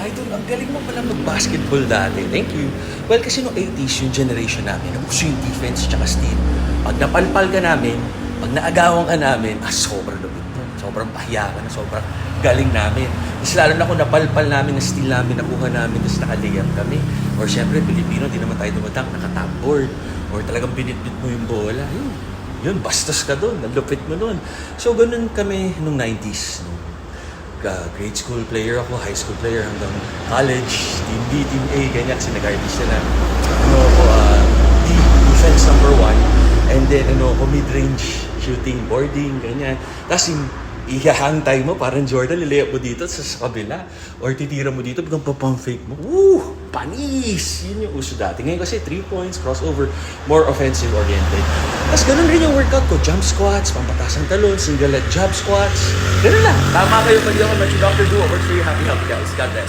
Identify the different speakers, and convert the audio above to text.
Speaker 1: Idol, ang galing mo pala mag-basketball dati. Thank you. Well, kasi noong 80s, yung generation namin, uso yung defense tsaka steal. Pag napalpal ka namin, pag naagawan ka namin, ah, sobrang lupit mo. Sobrang pahiya ka na, sobrang galing namin. Mas lalo na kung napalpal namin, na steal namin, nakuha namin, tapos nakalayap kami. Or syempre, Pilipino, di naman tayo dumadang, naka-top board. Or talagang binitbit mo yung bola. Yun, yun bastos ka doon, nalupit mo doon. So, ganun kami nung 90s. Nung uh, grade school player ako, high school player hanggang college, team B, team A, ganyan, sinagardi sila. Ano ako, uh, defense number one, and then ano ako, mid-range shooting, boarding, ganyan. Tapos ihahang time mo, parang Jordan, lilayap mo dito sa, sa kabila. Or titira mo dito, biglang papang fake mo. Woo! Panis! Yun yung uso dati. Ngayon kasi 3 points, crossover, more offensive oriented. Tapos ganun rin yung workout ko. Jump squats, pampatasang talon, single leg jab squats. Ganun lang.
Speaker 2: Tama kayo pag ako, Dr. Duo. Works for you. Happy health, guys. God bless.